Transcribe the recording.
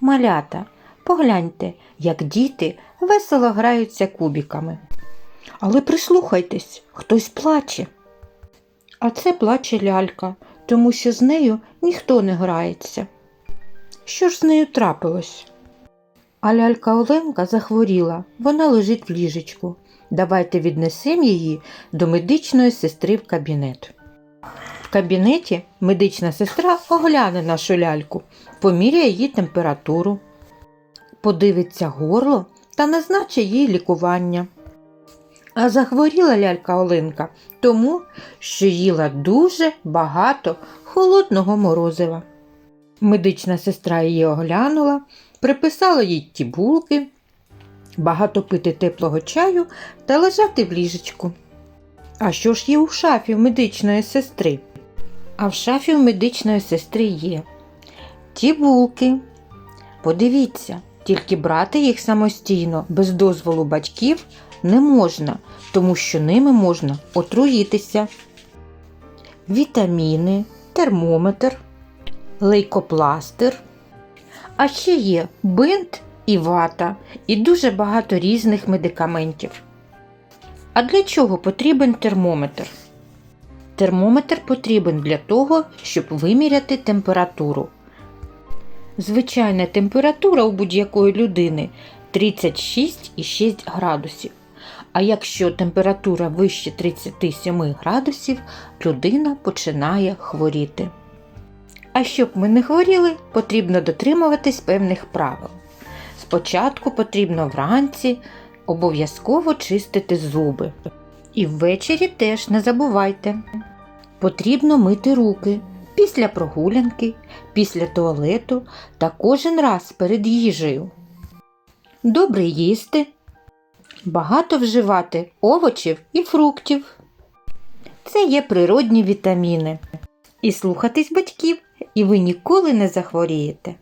Малята, погляньте, як діти весело граються кубиками. Але прислухайтесь, хтось плаче. А це плаче лялька, тому що з нею ніхто не грається. Що ж з нею трапилось? А лялька Оленка захворіла, вона лежить в ліжечку. Давайте віднесемо її до медичної сестри в кабінет. В кабінеті медична сестра огляне нашу ляльку, поміряє її температуру, подивиться горло та назначить їй лікування. А захворіла лялька Оленка тому, що їла дуже багато холодного морозива. Медична сестра її оглянула, приписала їй ті булки, багато пити теплого чаю та лежати в ліжечку. А що ж є у шафі медичної сестри? А в шафі в медичної сестри є ті булки. Подивіться, тільки брати їх самостійно, без дозволу батьків, не можна, тому що ними можна отруїтися. Вітаміни, термометр, лейкопластир. А ще є бинт і вата, і дуже багато різних медикаментів. А для чого потрібен термометр? Термометр потрібен для того, щоб виміряти температуру. Звичайна температура у будь-якої людини 36,6 градусів. А якщо температура вище 37 градусів, людина починає хворіти. А щоб ми не хворіли, потрібно дотримуватись певних правил. Спочатку потрібно вранці обов'язково чистити зуби. І ввечері теж не забувайте. Потрібно мити руки після прогулянки, після туалету та кожен раз перед їжею. Добре їсти, багато вживати овочів і фруктів. Це є природні вітаміни. І слухатись батьків, і ви ніколи не захворієте.